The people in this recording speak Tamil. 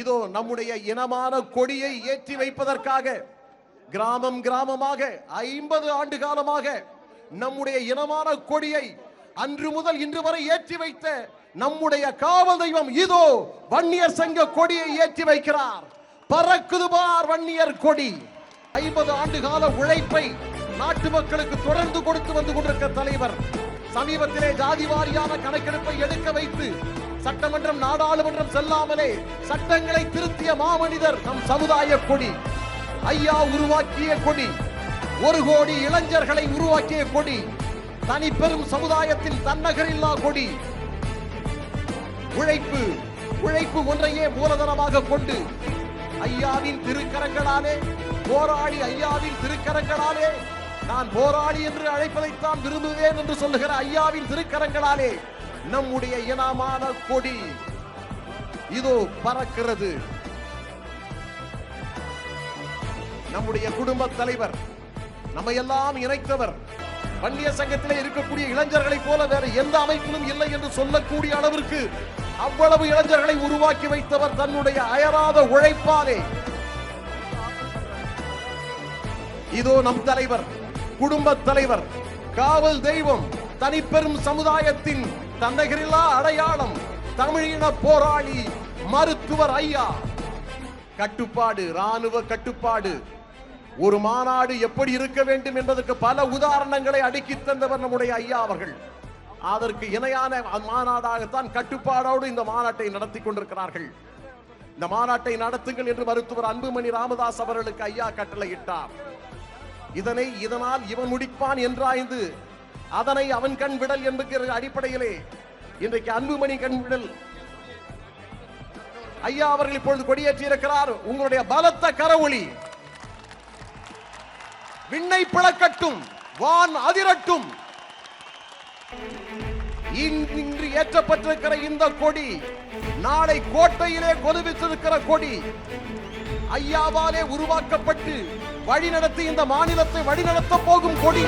இதோ நம்முடைய இனமான கொடியை ஏற்றி வைப்பதற்காக கிராமம் கிராமமாக ஐம்பது ஆண்டு காலமாக நம்முடைய இனமான கொடியை அன்று முதல் இன்று வரை ஏற்றி வைத்த நம்முடைய காவல் தெய்வம் இதோ வன்னியர் சங்க கொடியை ஏற்றி வைக்கிறார். பறக்குது பார் வன்னியர் கொடி. ஐம்பது ஆண்டு கால உழைப்பை நாட்டு மக்களுக்கு தொடர்ந்து கொடுத்து வந்து கொண்டிருக்க தலைவர் சமீபத்திலே ஜாதி வாரியான கணக்கெடுப்பை எடுக்க வைத்து சட்டமன்றம் நாடாளுமன்றம் செல்லாமலே சட்டங்களை திருத்திய மாமனிதர் நம் சமுதாய கொடி. ஐயா உருவாக்கிய கொடி. ஒரு கோடி இளைஞர்களை உருவாக்கிய கொடி. தனி பெரும் சமுதாயத்தில் தன்னகரில்லா கொடி. உழைப்பு உழைப்பு ஒன்றையே மூலதனமாக கொண்டு ஐயாவின் திருக்கரங்களாலே போராடி ஐயாவின் திருக்கரங்களாலே நான் போராளி என்று அழைப்பதைத்தான் விரும்புவேன் என்று சொல்லுகிற ஐயாவின் திருக்கரங்களாலே நம்முடைய இனமான கொடி. இதோ பறக்கிறது. நம்முடைய குடும்ப தலைவர் நம்ம எல்லாம் இணைத்தவர் வன்னிய சங்கத்திலே இருக்கக்கூடிய இளைஞர்களைப் போல வேற எந்த அமைப்பிலும் இல்லை என்று சொல்லக்கூடிய அளவிற்கு அவ்வளவு இளைஞர்களை உருவாக்கி வைத்தவர் தன்னுடைய அயராத உழைப்பாலே. இதோ நம் தலைவர் குடும்ப தலைவர் காவல் தெய்வம் தனிப்பெரும் சமுதாயத்தின் தன்னகரில்லா அடையாளம் தமிழின போராளி மருத்துவர் ஐயா. கட்டுப்பாடு ராணுவ கட்டுப்பாடு. ஒரு மாநாடு எப்படி இருக்க வேண்டும் என்பதற்கு பல உதாரணங்களை அடுக்கி தந்தவர் நம்முடைய ஐயா அவர்கள். அதற்கு இணையான மாநாடாகத்தான் கட்டுப்பாடோடு இந்த மாநாட்டை நடத்தி கொண்டிருக்கிறார்கள். இந்த மாநாட்டை நடத்துங்கள் என்று மருத்துவர் அன்புமணி ராமதாஸ் அவர்களுக்கு ஐயா கட்டளையிட்டார். இதனை இதனால் இவன் முடிப்பான் என்றாய்ந்து அதனை அவன் கண் விடல் என்கிற அடிப்படையிலே இன்றைக்கு அன்புமணி கண் விடல். ஐயா அவர்கள் இப்பொழுது கொடியேற்றி இருக்கிறார் உங்களுடைய பலத்த கரவொளி. விண்ணை பிளக்கட்டும் வான் அதிரட்டும். இன்று ஏற்றப்பட்டிருக்கிற இந்த கொடி நாளை கோட்டையிலே கொலுவித்திருக்கிற கொடி ஐயாவாலே உருவாக்கப்பட்டு வழிநடத்தி இந்த மாநிலத்தை வழிநடத்த போகும் கொடி.